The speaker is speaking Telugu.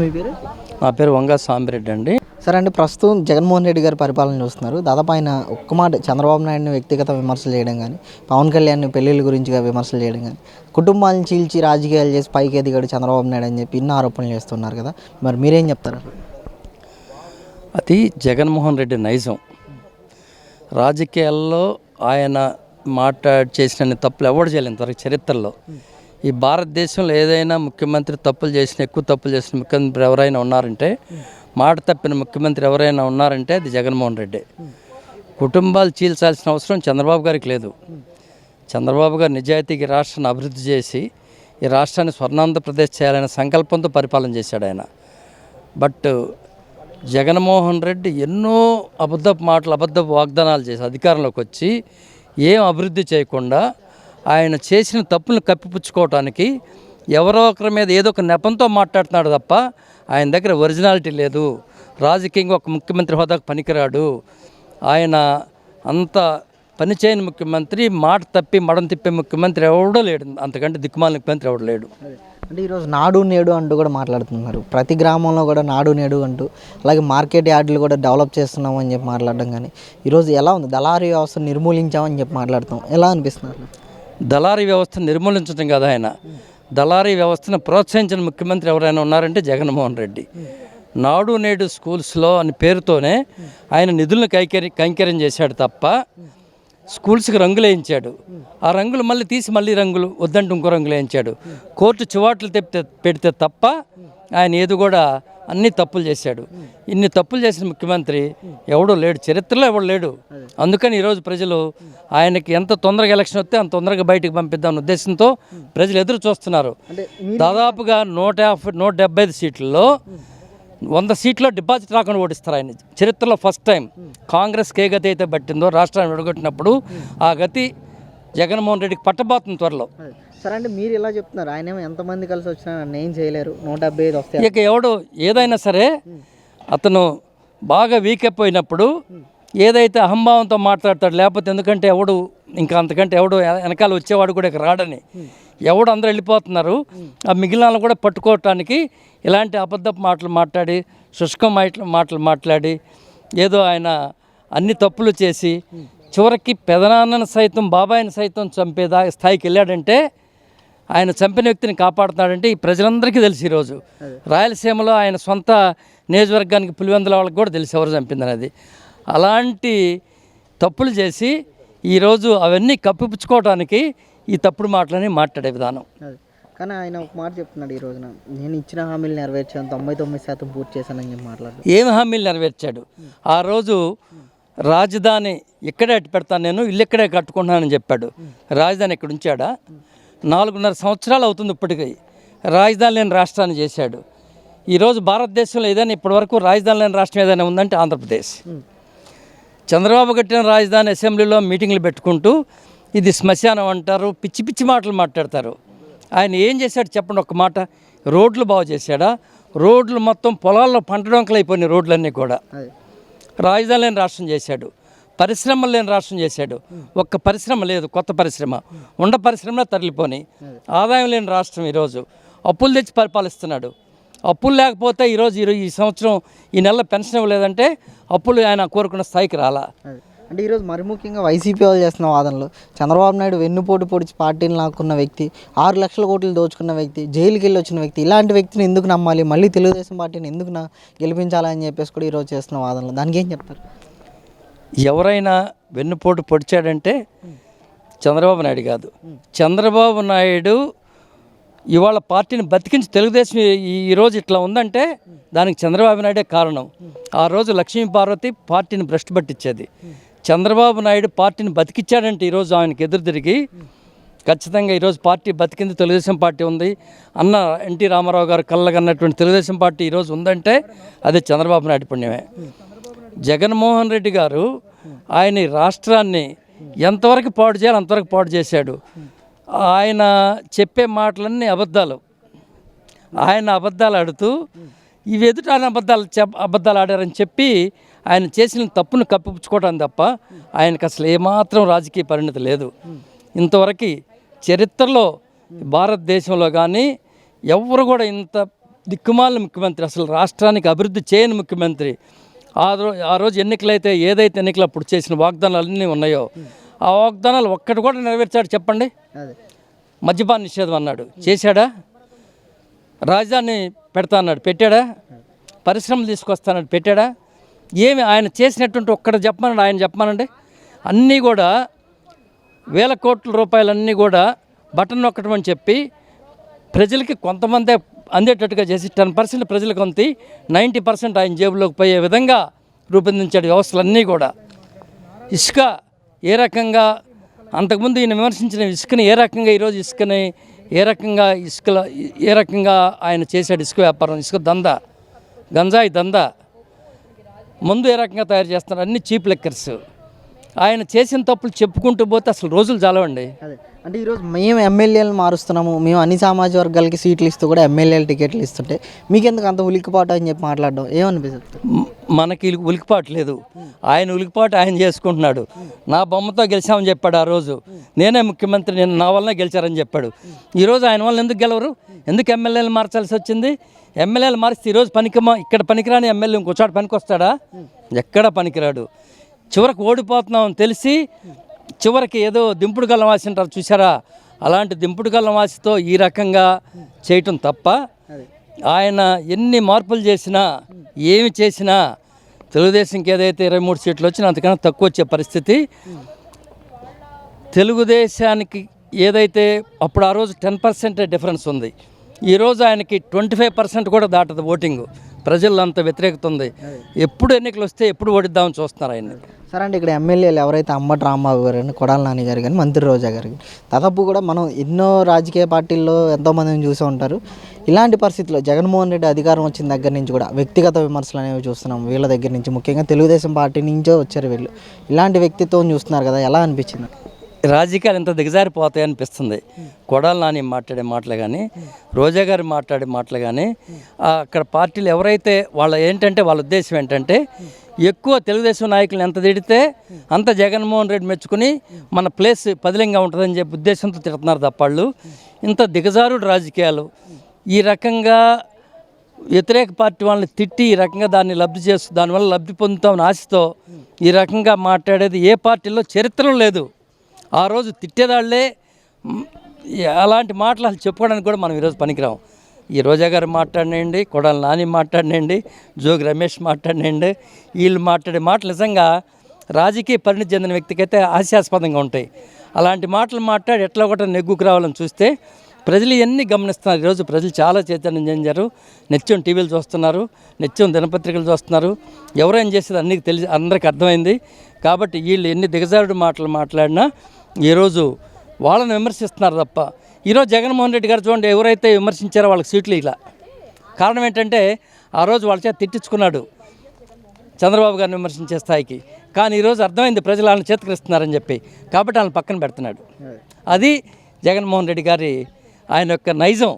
మీ పేరు? నా పేరు వంగా సాంబిరెడ్డి అండి. సరే అండి ప్రస్తుతం జగన్మోహన్ రెడ్డి గారి పరిపాలన చూస్తున్నారు. దాదాపు ఆయన ఒక్క మాట చంద్రబాబు నాయుడిని వ్యక్తిగత విమర్శలు చేయడం కానీ పవన్ కళ్యాణ్ పెళ్ళిళ్ళ గురించిగా విమర్శలు చేయడం కానీ కుటుంబాలను చీల్చి రాజకీయాలు చేసి పైకి ఎదిగాడు చంద్రబాబు నాయుడు అని చెప్పి ఇన్ని ఆరోపణలు చేస్తున్నారు కదా. మరి మీరేం చెప్తారు? అది జగన్మోహన్ రెడ్డి నైజం. రాజకీయాల్లో ఆయన మాట్లాడి చేసిన తప్పులు ఎవడు చేయలేదు ఇంతవరకు చరిత్రలో. ఈ భారతదేశంలో ఏదైనా ముఖ్యమంత్రి తప్పులు చేసిన ఎక్కువ తప్పులు చేసిన ముఖ్యమంత్రి ఎవరైనా ఉన్నారంటే మాట తప్పిన ముఖ్యమంత్రి ఎవరైనా ఉన్నారంటే అది జగన్మోహన్ రెడ్డి. కుటుంబాలు చీల్చాల్సిన అవసరం చంద్రబాబు గారికి లేదు. చంద్రబాబు గారు నిజాయితీకి రాష్ట్రాన్ని అభివృద్ధి చేసి ఈ రాష్ట్రాన్ని స్వర్ణాంధ్రప్రదేశ్ చేయాలనే సంకల్పంతో పరిపాలన చేశాడు ఆయన. బట్ జగన్మోహన్ రెడ్డి ఎన్నో అబద్ధపు మాటలు అబద్ధపు వాగ్దానాలు చేసి అధికారంలోకి వచ్చి ఏం అభివృద్ధి చేయకుండా ఆయన చేసిన తప్పును కప్పిపుచ్చుకోవటానికి ఎవరో ఒకరి మీద ఏదో ఒక నెపంతో మాట్లాడుతున్నాడు తప్ప ఆయన దగ్గర ఒరిజినాలిటీ లేదు. రాజకీయంగా ఒక ముఖ్యమంత్రి హోదాకు పనికిరాడు. ఆయన అంత పనిచేయని ముఖ్యమంత్రి మాట తప్పి మడం తిప్పే ముఖ్యమంత్రి ఎవడో లేడు. అంతకంటే దిక్కుమాలిన ముఖ్యమంత్రి ఎవడు లేడు. అంటే ఈరోజు నాడు నేడు అంటూ కూడా మాట్లాడుతున్నారు. ప్రతి గ్రామంలో కూడా నాడు నేడు అంటూ అలాగే మార్కెట్ యార్డులు కూడా డెవలప్ చేస్తున్నామని చెప్పి మాట్లాడడం కానీ ఈరోజు ఎలా ఉంది? దళారీ వ్యవస్థ నిర్మూలించామని చెప్పి మాట్లాడతాం ఎలా అనిపిస్తున్నారు దళారీ వ్యవస్థను నిర్మూలించడం కదా ఆయన. దళారీ వ్యవస్థను ప్రోత్సహించిన ముఖ్యమంత్రి ఎవరైనా ఉన్నారంటే జగన్మోహన్ రెడ్డి. నాడు నేడు స్కూల్స్లో అని పేరుతోనే ఆయన నిధులను కైకరి కైంకర్యం చేశాడు తప్ప స్కూల్స్కి రంగులు వేయించాడు. ఆ రంగులు మళ్ళీ తీసి మళ్ళీ రంగులు వద్దంటే ఇంకో రంగులు వేయించాడు. కోర్టు చివాట్లు తెప్పితే పెడితే తప్ప ఆయన ఏది కూడా అన్ని తప్పులు చేశాడు. ఇన్ని తప్పులు చేసిన ముఖ్యమంత్రి ఎవడూ లేడు. చరిత్రలో ఎవడు లేడు. అందుకని ఈరోజు ప్రజలు ఆయనకి ఎంత తొందరగా ఎలక్షన్ వస్తే అంత తొందరగా బయటకు పంపిద్దామన్న ఉద్దేశంతో ప్రజలు ఎదురు చూస్తున్నారు. దాదాపుగా నూట యాభై నూట డెబ్బై ఐదు సీట్లలో వంద సీట్లో డిపాజిట్ రాకుండా ఓడిస్తారు ఆయన. చరిత్రలో ఫస్ట్ టైం కాంగ్రెస్కి ఏ గతి అయితే పట్టిందో రాష్ట్రాన్ని విడగొట్టినప్పుడు ఆ గతి జగన్మోహన్ రెడ్డికి పట్టబోతుంది త్వరలో. సరే అంటే మీరు ఇలా చెప్తున్నారు. ఆయన ఎంతమంది కలిసి వచ్చినా ఏం చేయలేరు. నూట డెబ్బై ఐదు వస్తాయి. ఇక ఎవడు ఏదైనా సరే అతను బాగా వీక్ అయిపోయినప్పుడు ఏదైతే అహంభావంతో మాట్లాడతాడు లేకపోతే ఎందుకంటే ఎవడు ఇంకా అంతకంటే ఎవడు వెనకాల వచ్చేవాడు కూడా రాడని ఎవడు అందరూ వెళ్ళిపోతున్నారు. ఆ మిగిలిన కూడా పట్టుకోవటానికి ఇలాంటి అబద్ధపు మాటలు మాట్లాడి శుష్క మాటలు మాట్లాడి ఏదో ఆయన అన్ని తప్పులు చేసి చివరికి పెదనాన్నను సైతం బాబాయిని సైతం చంపేదా స్థాయికి వెళ్ళాడంటే ఆయన చంపిన వ్యక్తిని కాపాడుతున్నాడంటే ఈ ప్రజలందరికీ తెలుసు ఈరోజు. రాయలసీమలో ఆయన సొంత నియోజకవర్గానికి పులివెందుల వాళ్ళకి కూడా తెలుసు ఎవరు చంపిందనేది. అలాంటి తప్పులు చేసి ఈరోజు అవన్నీ కప్పిపుచ్చుకోవడానికి ఈ తప్పుడు మాటలని మాట్లాడే విధానం. కానీ ఆయన ఒక మాట చెప్తున్నాడు ఈ రోజున నేను ఇచ్చిన హామీలు నెరవేర్చాను తొంభై తొమ్మిది శాతం పూర్తి చేశానని చెప్పి మాట్లాడు ఏమి హామీలు నెరవేర్చాడు? ఆ రోజు రాజధాని ఇక్కడే అట్టు పెడతాను నేను ఇల్లు ఇక్కడే కట్టుకుంటున్నానని చెప్పాడు. రాజధాని ఇక్కడ ఉంచాడా? నాలుగున్నర సంవత్సరాలు అవుతుంది ఇప్పటికీ. రాజధాని లేని రాష్ట్రాన్ని చేశాడు. ఈరోజు భారతదేశంలో ఏదైనా ఇప్పటివరకు రాజధాని లేని రాష్ట్రం ఏదైనా ఉందంటే ఆంధ్రప్రదేశ్. చంద్రబాబు కట్టిన రాజధాని అసెంబ్లీలో మీటింగ్లు పెట్టుకుంటూ ఇది శ్మశానం అంటారు పిచ్చి పిచ్చి మాటలు మాట్లాడతారు. ఆయన ఏం చేశాడు చెప్పండి ఒక మాట? రోడ్లు బాగు చేశాడా? రోడ్లు మొత్తం పొలాల్లో పంట డొంకలు అయిపోయినాయి రోడ్లన్నీ కూడా. రాజధాని లేని రాష్ట్రం చేశాడు. పరిశ్రమలు లేని రాష్ట్రం చేశాడు. ఒక్క పరిశ్రమ లేదు కొత్త పరిశ్రమ. ఉండ పరిశ్రమలో తరలిపోని. ఆదాయం లేని రాష్ట్రం ఈరోజు. అప్పులు తెచ్చి పరిపాలిస్తున్నాడు. అప్పులు లేకపోతే ఈరోజు ఈరో- ఈ సంవత్సరం ఈ నెల పెన్షన్ ఇవ్వలేదంటే అప్పులు ఆయన కోరుకున్న స్థాయికి రాలా. అంటే ఈరోజు మరి ముఖ్యంగా వైసీపీ వాళ్ళు చేస్తున్న వాదనలు. చంద్రబాబు నాయుడు వెన్నుపోటు పొడిచి పార్టీని లాక్కున్న వ్యక్తి ఆరు లక్షల కోట్లు దోచుకున్న వ్యక్తి జైలుకి వెళ్ళి వచ్చిన వ్యక్తి ఇలాంటి వ్యక్తిని ఎందుకు నమ్మాలి? మళ్ళీ తెలుగుదేశం పార్టీని ఎందుకు నా గెలిపించాలని చెప్పేసి కూడా ఈరోజు చేస్తున్న వాదనలు. దానికి ఏం చెప్తారు? ఎవరైనా వెన్నుపోటు పొడిచాడంటే చంద్రబాబు నాయుడు కాదు. చంద్రబాబు నాయుడు ఇవాళ పార్టీని బతికించి తెలుగుదేశం ఈరోజు ఇట్లా ఉందంటే దానికి చంద్రబాబు నాయుడే కారణం. ఆ రోజు లక్ష్మీ పార్వతి పార్టీని భ్రష్టు పట్టించేది. చంద్రబాబు నాయుడు పార్టీని బతికిచ్చాడంటే ఈరోజు ఆయనకి ఎదురు తిరిగి ఖచ్చితంగా ఈరోజు పార్టీ బతికింది. తెలుగుదేశం పార్టీ ఉంది. అన్న ఎన్టీ రామారావు గారు కళ్ళగన్నటువంటి తెలుగుదేశం పార్టీ ఈరోజు ఉందంటే అది చంద్రబాబు నాయుడు పుణ్యమే. జగన్మోహన్ రెడ్డి గారు ఆయన రాష్ట్రాన్ని ఎంతవరకు పాడు చేయాలి అంతవరకు పాడు చేశాడు. ఆయన చెప్పే మాటలన్నీ అబద్ధాలు. ఆయన అబద్ధాలు ఆడుతూ ఇవి ఎదుట ఆయన అబద్ధాలు చెప్ అబద్ధాలు ఆడారని చెప్పి ఆయన చేసిన తప్పును కప్పిపుచ్చుకోవడం తప్ప ఆయనకు అసలు ఏమాత్రం రాజకీయ పరిణతి లేదు. ఇంతవరకు చరిత్రలో భారతదేశంలో కానీ ఎవరు కూడా ఇంత దిక్కుమాలిన ముఖ్యమంత్రి అసలు రాష్ట్రానికి అభివృద్ధి చేయని ముఖ్యమంత్రి ఆ రోజు ఆ రోజు ఎన్నికలైతే ఏదైతే ఎన్నికలు అప్పుడు చేసిన వాగ్దానాలు అన్నీ ఉన్నాయో ఆ వాగ్దానాలు ఒక్కటి కూడా నెరవేర్చాడు చెప్పండి. మద్యపాన నిషేధం అన్నాడు. చేశాడా? రాజధాని పెడతా అన్నాడు. పెట్టాడా? పరిశ్రమలు తీసుకొస్తానని పెట్టాడా? ఏమి ఆయన చేసినటువంటి ఒక్కడ చెప్పమనండి ఆయన చెప్పమనండి. అన్నీ కూడా వేల కోట్ల రూపాయలన్నీ కూడా బటన్ నొక్కటమని చెప్పి ప్రజలకి కొంతమందే అందేటట్టుగా చేసి టెన్ పర్సెంట్ ప్రజలకు కొంత నైంటీ పర్సెంట్ ఆయన జేబులోకి పోయే విధంగా రూపొందించాడు వ్యవస్థలన్నీ కూడా. ఇసుక ఏ రకంగా అంతకుముందు ఈయన విమర్శించిన ఇసుకని ఏ రకంగా ఈరోజు ఇసుకని ఏ రకంగా ఇసుకలో ఏ రకంగా ఆయన చేశాడు ఇసుక వ్యాపారం? ఇసుక దంద గంజాయి దంద. ముందు ఏ రకంగా తయారు చేస్తున్నారు? అన్ని చీప్ లెక్కర్స్. ఆయన చేసిన తప్పులు చెప్పుకుంటూ పోతే అసలు రోజులు చాలవండి అంటే ఈరోజు మేము ఎమ్మెల్యేలు మారుస్తున్నాము. మేము అన్ని సామాజిక వర్గాలకి సీట్లు ఇస్తూ కూడా ఎమ్మెల్యేలు టికెట్లు ఇస్తుంటే మీకెందుకు అంత ఉలిక్కిపాటు అని చెప్పి మాట్లాడడం? ఏమనిపిస్తుంది? మనకి ఉలికిపాటు లేదు. ఆయన ఉలికిపాటు ఆయన చేసుకుంటున్నాడు. నా బొమ్మతో గెలిచామని చెప్పాడు ఆ రోజు. నేనే ముఖ్యమంత్రి నేను నా వల్లనే గెలిచారని చెప్పాడు. ఈరోజు ఆయన వల్ల ఎందుకు గెలవరు? ఎందుకు ఎమ్మెల్యేలు మార్చాల్సి వచ్చింది? ఎమ్మెల్యేలు మారిస్తే ఈరోజు పనికి ఇక్కడ పనికిరాని ఎమ్మెల్యే ఇంకొచ్చాడు పనికి వస్తాడా ఎక్కడ పనికిరాడు? చివరికి ఓడిపోతున్నామని తెలిసి చివరికి ఏదో దింపుడు గల్లం వాసి అంటారు చూసారా అలాంటి దింపుడు గల్లం వాసితో ఈ రకంగా చేయటం తప్ప ఆయన ఎన్ని మార్పులు చేసినా ఏమి చేసినా తెలుగుదేశంకి ఏదైతే ఇరవై మూడు సీట్లు వచ్చినా అంతకన్నా తక్కువ వచ్చే పరిస్థితి. తెలుగుదేశానికి ఏదైతే అప్పుడు ఆ రోజు టెన్ పర్సెంట్ డిఫరెన్స్ ఉంది. ఈరోజు ఆయనకి ట్వంటీ ఫైవ్ పర్సెంట్ కూడా దాటదు ఓటింగ్. ప్రజల్లో అంత వ్యతిరేకత ఉంది ఎప్పుడు ఎన్నికలు వస్తే ఎప్పుడు ఓడిద్దామని చూస్తున్నారు ఆయన సరే అంటే ఇక్కడ ఎమ్మెల్యేలు ఎవరైతే అంబటి రాంబాబు గారు కానీ కొడాల నాని గారు కానీ మంత్రి రోజా గారు కానీ దాదాపు కూడా మనం ఎన్నో రాజకీయ పార్టీల్లో ఎంతోమందిని చూసే ఉంటారు. ఇలాంటి పరిస్థితుల్లో జగన్మోహన్ రెడ్డి అధికారం వచ్చిన దగ్గర నుంచి కూడా వ్యక్తిగత విమర్శలు అనేవి చూస్తున్నాం. వీళ్ళ దగ్గర నుంచి ముఖ్యంగా తెలుగుదేశం పార్టీ నుంచో వచ్చారు వీళ్ళు. ఇలాంటి వ్యక్తిత్వం చూస్తున్నారు కదా ఎలా అనిపించింది? రాజకీయాలు ఎంత దిగజారిపోతాయి అనిపిస్తుంది. కొడాలి నాని మాట్లాడే మాటలు కానీ రోజా గారు మాట్లాడే మాటలు కానీ అక్కడ పార్టీలు ఎవరైతే వాళ్ళ ఏంటంటే వాళ్ళ ఉద్దేశం ఏంటంటే ఎక్కువ తెలుగుదేశం నాయకులు ఎంత తిడితే అంత జగన్మోహన్ రెడ్డి మెచ్చుకుని మన ప్లేస్ పదిలంగా ఉంటుందని చెప్పి ఉద్దేశంతో తిడుతున్నారు తప్పాళ్ళు ఇంత దిగజారుడు రాజకీయాలు. ఈ రకంగా వ్యతిరేక పార్టీ వాళ్ళని తిట్టి ఈ రకంగా దాన్ని లబ్ధి చేస్తూ దానివల్ల లబ్ధి పొందుతామని ఆశతో ఈ రకంగా మాట్లాడేది ఏ పార్టీలో చరిత్రలో లేదు. ఆ రోజు తిట్టేదాళ్ళే అలాంటి మాటలు అసలు చెప్పుకోవడానికి కూడా మనం ఈరోజు పనికిరాం. ఈ రోజా గారు మాట్లాడినండి కొడాలి నాని మాట్లాడినండి జోగి రమేష్ మాట్లాడినండి వీళ్ళు మాట్లాడే మాటలు నిజంగా రాజకీయ పరిణితి చెందిన వ్యక్తికైతే హాస్యాస్పదంగా ఉంటాయి. అలాంటి మాటలు మాట్లాడి ఎట్లా ఒకటి నెగ్గుకు రావాలని చూస్తే ప్రజలు ఇవన్నీ గమనిస్తున్నారు. ఈరోజు ప్రజలు చాలా చైతన్యం చెందారు. నిత్యం టీవీలు చూస్తున్నారు నిత్యం దినపత్రికలు చూస్తున్నారు. ఎవరేం చేసేది అన్నీ తెలిసి అందరికీ అర్థమైంది. కాబట్టి వీళ్ళు ఎన్ని దిగజారుడు మాటలు మాట్లాడినా ఈరోజు వాళ్ళని విమర్శిస్తున్నారు తప్ప. ఈరోజు జగన్మోహన్ రెడ్డి గారు చూడండి ఎవరైతే విమర్శించారో వాళ్ళకి సీట్లు ఇలా కారణం ఏంటంటే ఆ రోజు వాళ్ళ చేత తిట్టించుకున్నాడు చంద్రబాబు గారిని విమర్శించే స్థాయికి. కానీ ఈరోజు అర్థమైంది ప్రజలు వాళ్ళని చేతికిస్తున్నారని చెప్పి. కాబట్టి వాళ్ళని పక్కన పెడుతున్నాడు. అది జగన్మోహన్ రెడ్డి గారి ఆయన యొక్క నైజం.